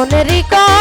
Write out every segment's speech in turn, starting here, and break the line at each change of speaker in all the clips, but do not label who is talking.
মনেরই কথা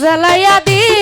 জ্বালাইয়া দিই